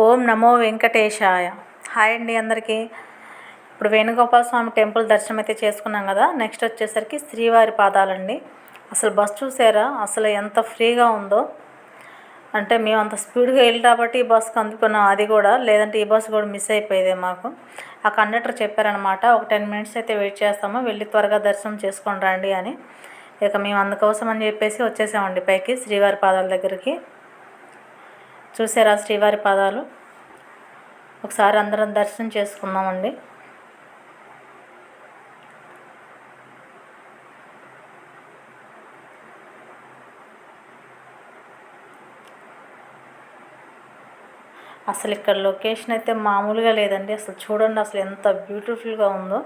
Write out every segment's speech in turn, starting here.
ఓం నమో వెంకటేశాయ. Hi అండి అందరికీ. ఇప్పుడు వేణుగోపాల స్వామి టెంపుల్ దర్శనం అయితే చేసుకున్నాం కదా. నెక్స్ట్ వచ్చేసరికి శ్రీవారి పాదాలండి. అసలు బస్ చూసారా? అసలు ఎంత ఫ్రీగా ఉందో. అంటే మేము అంత స్పీడ్గా వెళ్ళి కాబట్టి ఈ బస్కి అందుకున్నాం. అది కూడా లేదంటే ఈ బస్సు కూడా మిస్ అయిపోయేదే మాకు. ఆ కండక్టర్ చెప్పారనమాట ఒక టెన్ మినిట్స్ అయితే వెయిట్ చేస్తాము. వెళ్ళి త్వరగా దర్శనం చేసుకొని రండి అని. ఇక మేము అందుకోసం అని చెప్పేసి వచ్చేసామండి పైకి శ్రీవారి పాదాల దగ్గరికి. చూసారా శ్రీవారి పాదాలు? ఒకసారి అందరం దర్శనం చేసుకుందామండి. అసలు ఇక్కడ లొకేషన్ అయితే మామూలుగా లేదండి. అసలు చూడండి అసలు ఎంత బ్యూటిఫుల్గా ఉందో.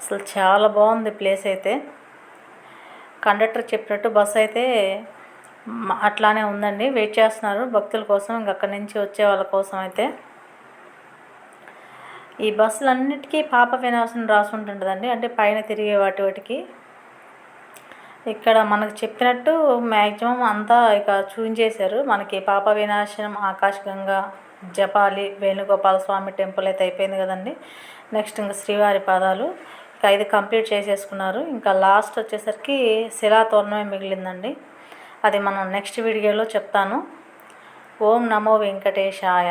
అసలు చాలా బాగుంది ప్లేస్ అయితే. కండక్టర్ చెప్పినట్టు బస్ అయితే అట్లానే ఉందండి. వెయిట్ చేస్తున్నారు. భక్తుల కోసం ఇంక అక్కడి నుంచి వచ్చే వాళ్ళ కోసం అయితే. ఈ బస్సులన్నిటికీ పాప వినాశనం రాసుంటుంటుందండి. అంటే పైన తిరిగే వాటి వాటికి. ఇక్కడ మనకు చెప్పినట్టు మ్యాక్సిమం అంతా ఇక చూపించేశారు మనకి పాప వినాశనం ఆకాశగంగా జపాలి వేణుగోపాల స్వామి టెంపుల్ అయితే అయిపోయింది కదండి. నెక్స్ట్ ఇంకా శ్రీవారి పాదాలు. ఇక ఇది కంప్లీట్ చేసేసుకున్నారు. ఇంకా లాస్ట్ వచ్చేసరికి శిలాతోరణమే మిగిలిందండి. అది మనం నెక్స్ట్ వీడియోలో చెప్తాను. ఓం నమో వెంకటేశాయ.